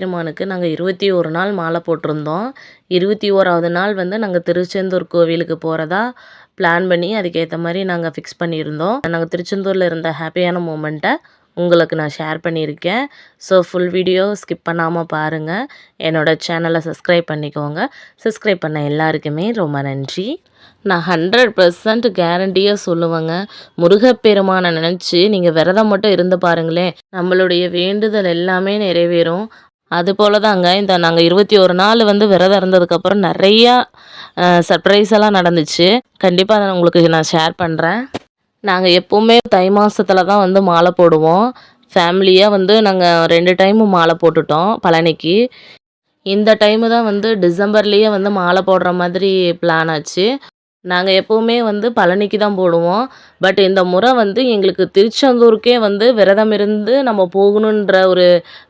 பெருமானுக்கு நாங்கள் இருபத்தி ஒரு நாள் மாலை போட்டிருந்தோம். இருபத்தி ஓராவது நாள் வந்து நாங்கள் திருச்செந்தூர் கோவிலுக்கு போகிறதா பிளான் பண்ணி அதுக்கேற்ற மாதிரி நாங்கள் ஃபிக்ஸ் பண்ணியிருந்தோம். நாங்கள் திருச்செந்தூரில் இருந்த ஹாப்பியான மூமெண்ட்டை உங்களுக்கு நான் ஷேர் பண்ணியிருக்கேன். ஸோ ஃபுல் வீடியோ ஸ்கிப் பண்ணாமல் பாருங்கள் என்னோடய சேனலை சப்ஸ்கிரைப் பண்ணிக்கோங்க. சப்ஸ்கிரைப் பண்ண எல்லாருக்குமே ரொம்ப நன்றி. நான் ஹண்ட்ரட் பர்சன்ட் கேரண்டியாக சொல்லுவேங்க. முருகப்பெருமானை நினச்சி நீங்கள் விரதம் மட்டும் இருந்து பாருங்களேன். நம்மளுடைய வேண்டுதல் எல்லாமே நிறைவேறும். அது போல தாங்க இந்த நாங்கள் இருபத்தி ஒரு நாள் வந்து விரதம் இருந்ததுக்கப்புறம் நிறையா சர்ப்ரைஸ் எல்லாம் நடந்துச்சு. கண்டிப்பாக அதை உங்களுக்கு நான் ஷேர் பண்ணுறேன் நாங்கள் எப்போவுமே தை மாதத்தில் தான் வந்து மாலை போடுவோம். ஃபேமிலியாக வந்து நாங்கள் ரெண்டு டைமும் மாலை போட்டுட்டோம் பழனிக்கு. இந்த டைமு தான் வந்து டிசம்பர்லேயே வந்து மாலை போடுற மாதிரி பிளான் ஆச்சு. நாங்கள் எப்போவுமே வந்து பழனிக்கு தான் போடுவோம். பட் இந்த முறை வந்து எங்களுக்கு திருச்செந்தூருக்கே வந்து விரதம் இருந்து நம்ம போகணுன்ற ஒரு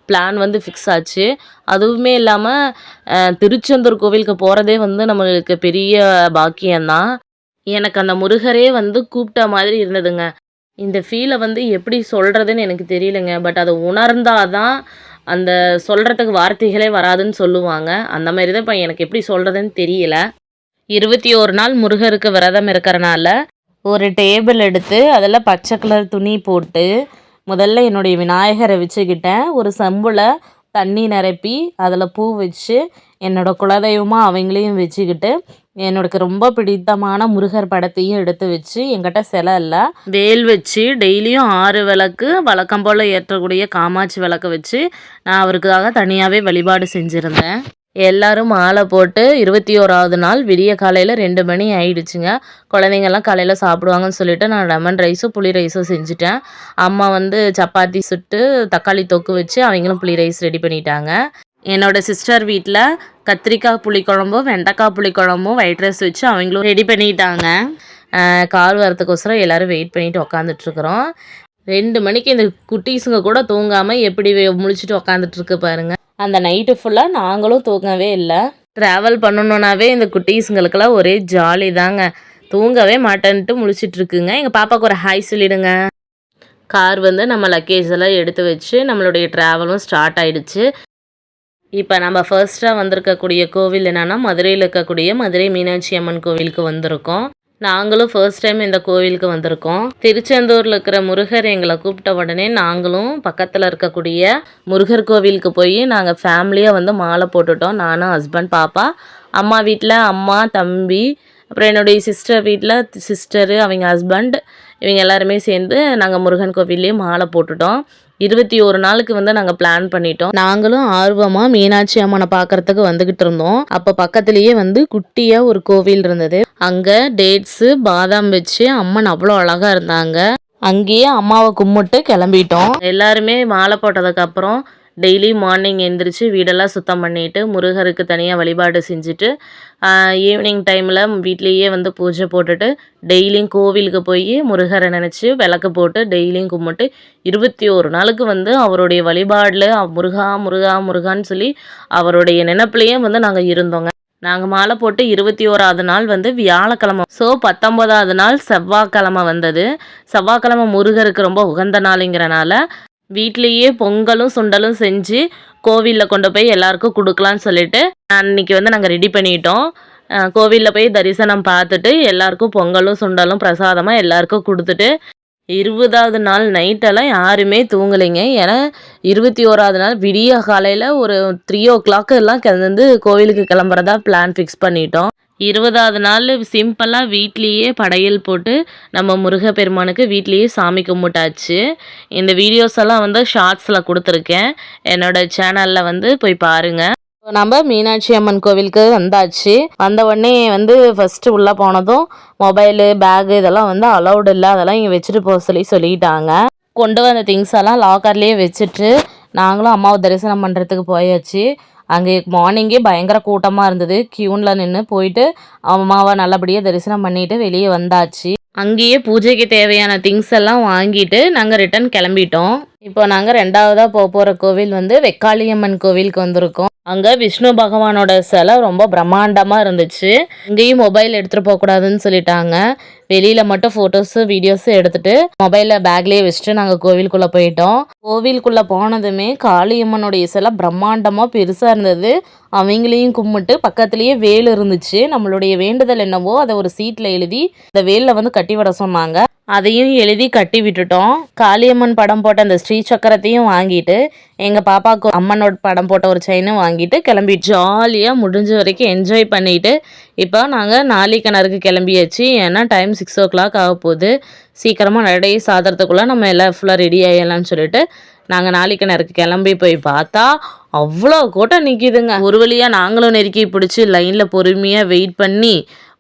பிளான் வந்து ஃபிக்ஸ் ஆச்சு. அதுவுமே இல்லாமல் திருச்செந்தூர் கோவிலுக்கு போகிறதே வந்து நம்மளுக்கு பெரிய பாக்கியம்தான். எனக்கு அந்த முருகரே வந்து கூப்பிட்ட மாதிரி இருந்ததுங்க. இந்த ஃபீலை வந்து எப்படி சொல்கிறதுன்னு எனக்கு தெரியலங்க. பட் அதை உணர்ந்தாதான் அந்த சொல்கிறதுக்கு வார்த்தைகளே வராதுன்னு சொல்லுவாங்க. அந்த மாதிரி தான் இப்போ எனக்கு எப்படி சொல்கிறதுன்னு தெரியல. இருபத்தி ஒரு நாள் முருகருக்கு விரதம் இருக்கிறனால ஒரு டேபிள் எடுத்து அதில் பச்சை கலர் துணி போட்டு முதல்ல என்னுடைய விநாயகரை வச்சுக்கிட்டேன். ஒரு செம்பில் தண்ணி நிரப்பி அதில் பூ வச்சு என்னோட குலதெய்வமாக அவங்களையும் வச்சுக்கிட்டு என்னோடக்கு ரொம்ப பிடித்தமான முருகர் படத்தையும் எடுத்து வச்சு என்கிட்ட சிலை இல்லை. வேல் வச்சு டெய்லியும் ஆறு விளக்கு வழக்கம் போல் ஏற்றக்கூடிய காமாட்சி விளக்கு வச்சு நான் அவருக்காக தனியாகவே வழிபாடு செஞ்சுருந்தேன். எல்லாரும் மாலை போட்டு இருபத்தி ஓராவது நாள் விடிய காலையில் ரெண்டு மணி ஆயிடுச்சுங்க. குழந்தைங்கள்லாம் காலையில் சாப்பிடுவாங்கன்னு சொல்லிட்டு நான் லெமன் ரைஸும் புளி ரைஸும் செஞ்சுட்டேன். அம்மா வந்து சப்பாத்தி சுட்டு தக்காளி தொக்கு வச்சு அவங்களும் புளி ரைஸ் ரெடி பண்ணிட்டாங்க. என்னோட சிஸ்டர் வீட்டில் கத்திரிக்காய் புளிக்குழம்பும் வெண்டைக்காய் புளிக்குழம்பும் ஒயிட் ரைஸ் வச்சு அவங்களும் ரெடி பண்ணிட்டாங்க. கார் வரத்துக்கோசரம் எல்லோரும் வெயிட் பண்ணிட்டு உக்காந்துட்ருக்குறோம் ரெண்டு மணிக்கு இந்த குட்டீஸுங்க கூட தூங்காமல் எப்படி வே- முழிச்சிட்டு உக்காந்துட்ருக்கு பாருங்கள் அந்த நைட்டு ஃபுல்லாக நாங்களும் தூங்கவே இல்லை. ட்ராவல் பண்ணணுன்னாவே இந்த குட்டீஸுங்களுக்கெல்லாம் ஒரே ஜாலி தாங்க. தூங்கவே மாட்டேன்ட்டு முழிச்சிட்டு இருக்குங்க. எங்கள் பாப்பாவுக்கு ஒரு ஹாய் சொல்லிடுங்க. கார் வந்து நம்ம லக்கேஜ் எல்லாம் எடுத்து வச்சு நம்மளுடைய ட்ராவலும் ஸ்டார்ட் ஆயிடுச்சு. இப்போ நம்ம ஃபர்ஸ்ட்டாக வந்திருக்கக்கூடிய கோவில் என்னென்னா மதுரையில் இருக்கக்கூடிய மதுரை மீனாட்சி அம்மன் கோவிலுக்கு வந்திருக்கோம். நாங்களும் ஃபர்ஸ்ட் டைம் இந்த கோவிலுக்கு வந்திருக்கோம். திருச்செந்தூரில் இருக்கிற முருகர் எங்களை கூப்பிட்ட உடனே நாங்களும் பக்கத்தில் இருக்கக்கூடிய முருகர் கோவிலுக்கு போய் நாங்கள் ஃபேமிலியாக வந்து மாலை போட்டுட்டோம். நானும் ஹஸ்பண்ட் பாப்பா. அம்மா வீட்டில் அம்மா தம்பி அப்புறம் என்னுடைய சிஸ்டர் வீட்டில் சிஸ்டரு அவங்க ஹஸ்பண்ட் இவங்க எல்லாருமே சேர்ந்து நாங்கள் முருகன் கோவில்லேயே மாலை போட்டுட்டோம். இருபத்தி ஒரு நாளுக்கு வந்து நாங்கள் பிளான் பண்ணிட்டோம். நாங்களும் ஆர்வமாக மீனாட்சி அம்மனை பார்க்கறதுக்கு வந்துக்கிட்டு இருந்தோம். அப்போ பக்கத்துலேயே வந்து குட்டியாக ஒரு கோவில் இருந்தது. அங்கே டேட்ஸு பாதாம் வச்சு அம்மன் அவ்வளோ அழகாக இருந்தாங்க. அங்கேயே அம்மாவை கும்பிட்டு கிளம்பிட்டோம். எல்லாருமே மாலை போட்டதுக்கு அப்புறம் டெய்லி மார்னிங் எந்திரிச்சு வீடெல்லாம் சுத்தம் பண்ணிட்டு முருகருக்கு தனியாக வழிபாடு செஞ்சுட்டு ஈவினிங் டைமில் வீட்லேயே வந்து பூஜை போட்டுட்டு டெய்லியும் கோவிலுக்கு போய் முருகரை நினச்சி விளக்கு போட்டு டெய்லியும் கும்பிட்டு இருபத்தி ஒரு நாளுக்கு வந்து அவருடைய வழிபாடில் முருகா முருகா முருகான்னு சொல்லி அவருடைய நினப்புலையே வந்து நாங்கள் இருந்தோங்க. நாங்கள் மாலை போட்டு இருபத்தி ஓராவது நாள் வந்து வியாழக்கிழமை. ஸோ பத்தொம்போதாவது நாள் செவ்வாய்க்கிழமை வந்தது. செவ்வாய்க்கிழமை முருகருக்கு ரொம்ப உகந்த நாளுங்கிறனால வீட்லேயே பொங்கலும் சுண்டலும் செஞ்சு கோவிலில் கொண்டு போய் எல்லாருக்கும் கொடுக்கலான்னு சொல்லிட்டு அன்னைக்கு வந்து நாங்கள் ரெடி பண்ணிட்டோம். கோவிலில் போய் தரிசனம் பார்த்துட்டு எல்லாருக்கும் பொங்கலும் சுண்டலும் பிரசாதமாக எல்லாருக்கும் கொடுத்துட்டு இருபதாவது நாள் நைட்டெல்லாம் யாருமே தூங்கலைங்க. ஏன்னா இருபத்தி ஓராவது நாள் விடிய காலையில் ஒரு த்ரீ ஓ கிளாக் எல்லாம் கிளந்து கோவிலுக்கு கிளம்புறதா பிளான் ஃபிக்ஸ் பண்ணிட்டோம். இருபதாவது நாள் சிம்பிளாக வீட்லேயே படையல் போட்டு நம்ம முருகப்பெருமானுக்கு வீட்லேயே சாமி கும்பிட்டாச்சு. இந்த வீடியோஸ் எல்லாம் வந்து ஷார்ட்ஸில் கொடுத்துருக்கேன். என்னோட சேனலில் வந்து போய் பாருங்கள் நம்ம மீனாட்சி அம்மன் கோவிலுக்கு வந்தாச்சு. வந்த உடனே வந்து ஃபஸ்ட்டு உள்ளே போனதும் மொபைலு பேகு இதெல்லாம் வந்து அலௌடு இல்லை. அதெல்லாம் இங்கே வச்சுட்டு போக சொல்லி சொல்லிட்டாங்க. கொண்டு வந்த திங்ஸ் எல்லாம் லாக்கர்லேயே வச்சுட்டு நாங்களும் அம்மாவை தரிசனம் பண்ணுறதுக்கு போயாச்சு. அங்கே மார்னிங்கே பயங்கர கூட்டமாக இருந்தது. க்யூனில் நின்று போயிட்டு அம்மாவை நல்லபடியாக தரிசனம் பண்ணிட்டு வெளியே வந்தாச்சு. அங்கேயே பூஜைக்கு தேவையான திங்ஸ் எல்லாம் வாங்கிட்டு நாங்கள் ரிட்டர்ன் கிளம்பிட்டோம். இப்போ நாங்கள் ரெண்டாவதாக போக போகிற கோவில் வந்து வெக்காளியம்மன் கோவிலுக்கு வந்திருக்கோம். அங்கே விஷ்ணு பகவானோட சிலை ரொம்ப பிரம்மாண்டமாக இருந்துச்சு. இங்கேயும் மொபைல் எடுத்துகிட்டு போகக்கூடாதுன்னு சொல்லிட்டாங்க. வெளியில் மட்டும் ஃபோட்டோஸு வீடியோஸு எடுத்துகிட்டு மொபைலில் பேக்லேயே வச்சுட்டு நாங்கள் கோவிலுக்குள்ளே போயிட்டோம். கோவிலுக்குள்ளே போனதுமே காளியம்மனுடைய சிலை பிரம்மாண்டமாக பெருசாக இருந்தது. அவங்களையும் கும்பிட்டு பக்கத்துலேயே வேல் இருந்துச்சு. நம்மளுடைய வேண்டுதல் என்னவோ அதை ஒரு சீட்டில் எழுதி அந்த வேலில் வந்து கட்டி விட சொன்னாங்க. அதையும் எழுதி கட்டி விட்டுட்டோம். காளியம்மன் படம் போட்ட அந்த ஸ்ரீ சக்கரத்தையும் வாங்கிட்டு எங்கள் பாப்பாவுக்கு அம்மனோட படம் போட்ட ஒரு செயினும் வாங்கிட்டு கிளம்பி ஜாலியாக முடிஞ்ச வரைக்கும் என்ஜாய் பண்ணிட்டு இப்போ நாங்கள் நாளிக்கிணறுக்கு கிளம்பியாச்சு. ஏன்னா டைம் சிக்ஸ் ஓ கிளாக் ஆக போகுது. சீக்கிரமாக நடை சாதறதுக்குள்ளே நம்ம எல்லாம் ஃபுல்லாக ரெடி ஆகிடலாம்னு சொல்லிட்டு நாங்கள் நாளிக்கிணறுக்கு கிளம்பி போய் பார்த்தா அவ்வளோ கூட்டம் நிற்கிதுங்க ஒரு வழியாக நாங்களும் நெருக்கி பிடிச்சி லைனில் பொறுமையாக வெயிட் பண்ணி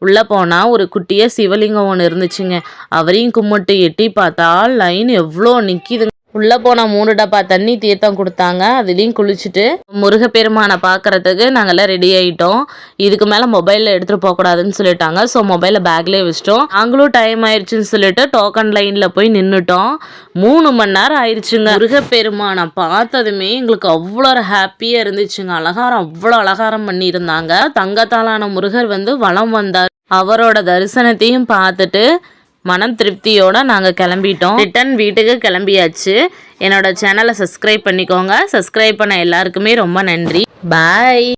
உள்ளே போனால் ஒரு குட்டியாக சிவலிங்கம் ஒன்று இருந்துச்சுங்க. அவரையும் கும்பிட்டு எட்டி பார்த்தா லைன் எவ்வளோ நிற்கிதுங்க உள்ளே போனால் மூணு டப்பா தண்ணி தீர்த்தம் கொடுத்தாங்க. அதுலேயும் குளிச்சுட்டு முருகப்பெருமானை பார்க்கறதுக்கு நாங்கள்லாம் ரெடி ஆகிட்டோம் இதுக்கு மேலே மொபைலில் எடுத்துகிட்டு போகக்கூடாதுன்னு சொல்லிட்டாங்க. ஸோ மொபைலை பேக்லேயே வச்சிட்டோம். நாங்களும் டைம் ஆயிடுச்சுன்னு சொல்லிட்டு டோக்கன் லைனில் போய் நின்றுட்டோம் மூணு மணி நேரம் ஆயிடுச்சுங்க முருகப்பெருமானை பார்த்ததுமே எங்களுக்கு அவ்வளோ ஒரு ஹாப்பியாக இருந்துச்சுங்க. அலகாரம் அவ்வளோ அலங்காரம் பண்ணியிருந்தாங்க. தங்கத்தாலான முருகர் வந்து வளம் வந்தார். அவரோட தரிசனத்தையும் பார்த்துட்டு மனம் திருப்தியோடு நாங்கள் கிளம்பிட்டோம். ரிட்டன் வீட்டுக்கு கிளம்பியாச்சு. என்னோட சேனலை சப்ஸ்கிரைப் பண்ணிக்கோங்க. சப்ஸ்கிரைப் பண்ண எல்லாருக்குமே ரொம்ப நன்றி. பாய்